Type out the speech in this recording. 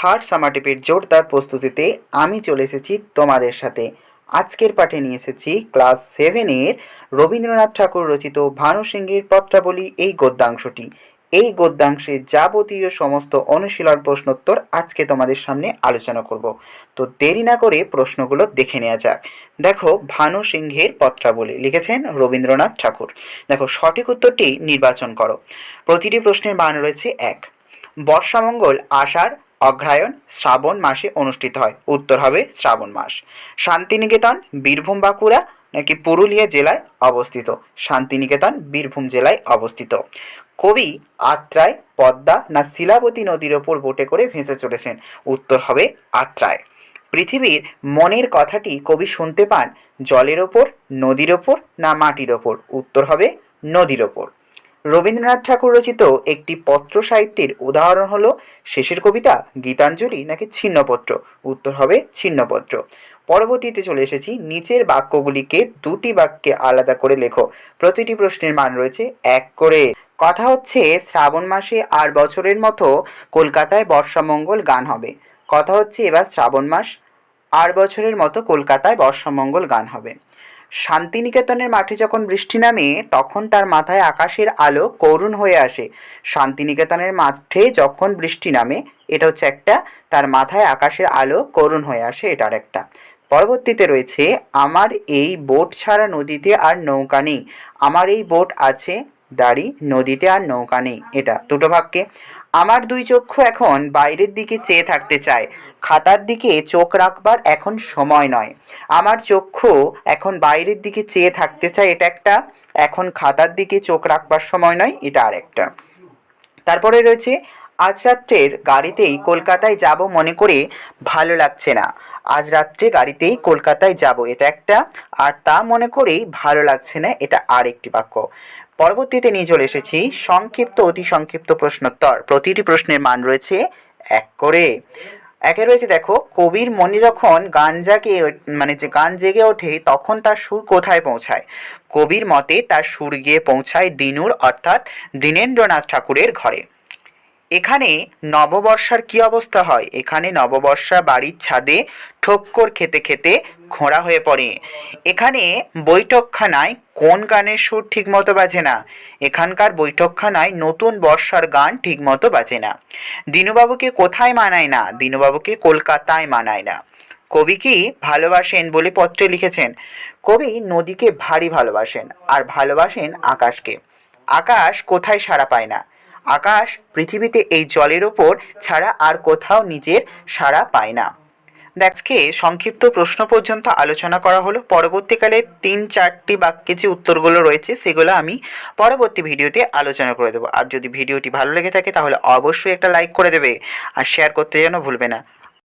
Third সামারটিপির জোরদার প্রস্তুতিতে আমি চলে এসেছি তোমাদের সাথে। আজকের পাঠে নিয়ে এসেছি ক্লাস সেভেনের রবীন্দ্রনাথ ঠাকুর রচিত ভানু সিংহের পত্রাবলী এই গদ্যাংশটি। এই গদ্যাংশে যাবতীয় সমস্ত অনুশীলন প্রশ্নোত্তর আজকে তোমাদের সামনে আলোচনা করব। তো দেরি না করে প্রশ্নগুলো দেখে নেওয়া যাক। দেখো, ভানু সিংহের পত্রাবলী লিখেছেন রবীন্দ্রনাথ ঠাকুর। দেখো, সঠিক উত্তরটি নির্বাচন করো। প্রতিটি প্রশ্নের মান রয়েছে এক। বর্ষামঙ্গল আষাঢ় অগ্রহায়ণ শ্রাবণ মাসে অনুষ্ঠিত হয়। উত্তর হবে শ্রাবণ মাস। শান্তিনিকেতন, বীরভূম, বাঁকুড়া নাকি পুরুলিয়া জেলায় অবস্থিত? শান্তিনিকেতন, বীরভূম জেলায় অবস্থিত। কবি আত্রায় পদ্মা না শিলাবতী নদীর ওপর বোটে করে ভেসে চলেছেন? উত্তর হবে আত্রায় পৃথিবীর মনের কথাটি কবি শুনতে পান জলের ওপর, নদীর ওপর না মাটির ওপর? উত্তর হবে নদীর ওপর। রবীন্দ্রনাথ ঠাকুর রচিত একটি পত্র সাহিত্যের উদাহরণ হলো শেষের কবিতা, গীতাঞ্জলি নাকি ছিন্নপত্র? উত্তর হবে ছিন্নপত্র। পরবর্তীতে চলে এসেছি নিচের বাক্যগুলিকে দুটি বাক্যে আলাদা করে লেখো। প্রতিটি প্রশ্নের মান রয়েছে এক করে। কথা হচ্ছে, শ্রাবণ মাসে আর বছরের মতো কলকাতায় বর্ষামঙ্গল গান হবে। কথা হচ্ছে, এবার শ্রাবণ মাস, আর বছরের মতো কলকাতায় বর্ষামঙ্গল গান হবে। শান্তিনিকেতনের মাঠে যখন বৃষ্টি নামে, তখন তার মাথায় আকাশের আলো করুণ হয়ে আসে। শান্তিনিকেতনের মাঠে যখন বৃষ্টি নামে, এটা হচ্ছে একটা, তার মাথায় আকাশের আলো করুণ হয়ে আসে, এটার একটা। পরবর্তীতে রয়েছে, আমার এই বোট ছাড়া নদীতে আর নৌকা নেই। আমার এই বোট আছে, দাড়ি, নদীতে আর নৌকা নেই, এটা দুটো বাক্যে আমার দুই চক্ষু এখন বাইরের দিকে চেয়ে থাকতে চায়। খাতার দিকে চোখ রাখবার এখন সময় নয়। আমার চক্ষু এখন বাইরের দিকে চেয়ে থাকতে চায় এটা একটা। এখন খাতার দিকে চোখ রাখবার সময় নয়, এটা আরেকটা। তারপরে রয়েছে আজ রাত্রের গাড়িতেই কলকাতায় যাব মনে করে ভালো লাগছে না। আজ রাত্রে গাড়িতেই কলকাতায় যাব, এটা একটা। আর তা মনে করেই ভালো লাগছে না, এটা আর একটি বাক্য। পরবর্তীতে নিয়ে চলে এসেছি সংক্ষিপ্ত, অতি সংক্ষিপ্ত প্রশ্নোত্তর। প্রতিটি প্রশ্নের মান রয়েছে এক করে। একে রয়েছে দেখো, কবির মনে যখন গান জাগে মানে যে গান জেগে ওঠে, তখন তার সুর কোথায় পৌঁছায়? কবির মতে তার সুর গিয়ে পৌঁছায় দিনুর, অর্থাৎ দীনেন্দ্রনাথ ঠাকুরের ঘরে। এখানে নববর্ষার কি অবস্থা হয়? এখানে নববর্ষা বাড়ির ছাদে ঠক্কর খেতে খেতে খোঁড়া হয়ে পড়ে। এখানে বৈঠকখানায় কোন গানের সুর ঠিকমতো বাজে না? এখানকার বৈঠকখানায় নতুন বর্ষার গান ঠিকমতো বাজে না। দিনুবাবুকে কোথায় মানায় না? দিনুবাবুকে কলকাতায় মানায় না। কবি কি ভালোবাসেন বলে পত্রে লিখেছেন? কবি নদীকে ভারী ভালোবাসেন আর ভালোবাসেন আকাশকে। আকাশ কোথায় সাড়া পায় না? আকাশ পৃথিবীতে এই জলের ওপর ছাড়া আর কোথাও নিজের সাড়া পায় না। দেখকে সংক্ষিপ্ত প্রশ্ন পর্যন্ত আলোচনা করা হলো। পরবর্তীকালে তিন চারটি বাক্যে যে উত্তরগুলো রয়েছে, সেগুলো আমি পরবর্তী ভিডিওতে আলোচনা করে দেবো। আর যদি ভিডিওটি ভালো লেগে থাকে, তাহলে অবশ্যই একটা লাইক করে দেবে। আর শেয়ার করতে যেন ভুলবে না।